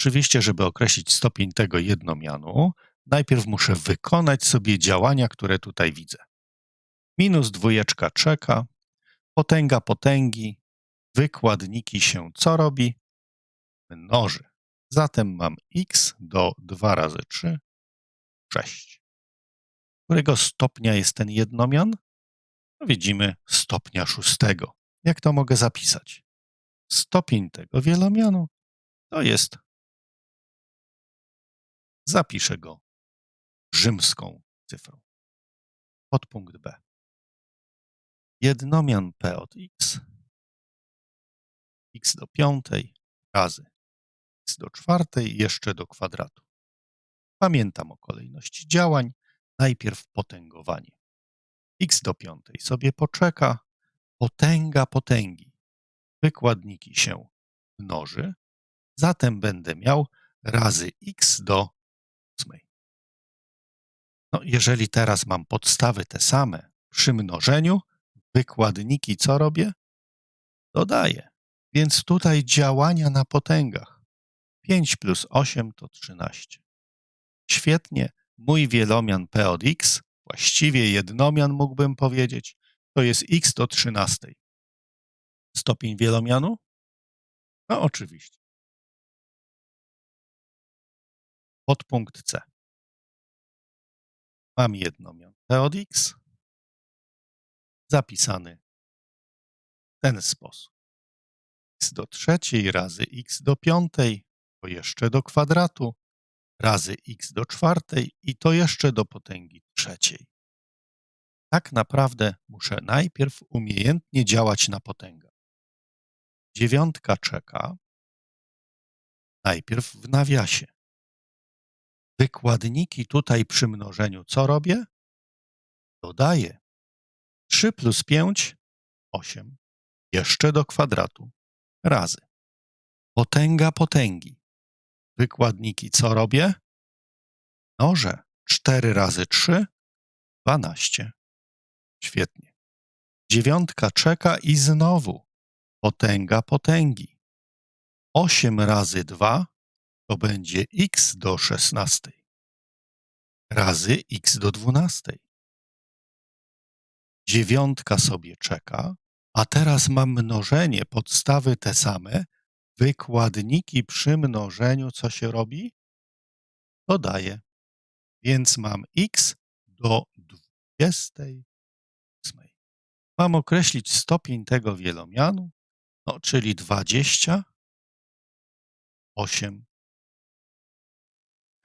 Oczywiście, żeby określić stopień tego jednomianu, najpierw muszę wykonać sobie działania, które tutaj widzę. Minus dwójeczka czeka, potęga potęgi, wykładniki się co robi? Mnoży. Zatem mam x do 2 razy 3, 6. Którego stopnia jest ten jednomian? No widzimy stopnia szóstego. Jak to mogę zapisać? Stopień tego wielomianu to jest, zapiszę go rzymską cyfrą. Podpunkt B. Jednomian p od x, x do piątej razy x do czwartej jeszcze do kwadratu. Pamiętam o kolejności działań. Najpierw potęgowanie. x do piątej sobie poczeka. Potęga potęgi. Wykładniki się mnoży. Zatem będę miał razy x do. No, jeżeli teraz mam podstawy te same przy mnożeniu, wykładniki co robię? Dodaję. Więc tutaj działania na potęgach. 5 plus 8 to 13. Świetnie. Mój wielomian p od x, właściwie jednomian mógłbym powiedzieć, to jest x do 13. Stopień wielomianu? No oczywiście. Podpunkt C. Mam jednomian p od x zapisany w ten sposób. x do trzeciej razy x do piątej, to jeszcze do kwadratu, razy x do czwartej i to jeszcze do potęgi trzeciej. Tak naprawdę muszę najpierw umiejętnie działać na potęgach. Dziewiątka czeka najpierw w nawiasie. Wykładniki tutaj przy mnożeniu co robię? Dodaję 3 plus 5, 8. Jeszcze do kwadratu. Razy. Potęga potęgi. Wykładniki co robię? Mnożę. 4 razy 3, 12. Świetnie. Dziewiątka czeka i znowu potęga potęgi. 8 razy 2 to będzie x do 16 razy x do 12 dziewiątka sobie czeka, a teraz mam mnożenie, podstawy te same, wykładniki przy mnożeniu, co się robi? Dodaję. Więc mam x do 28. Mam określić stopień tego wielomianu, no, czyli 28.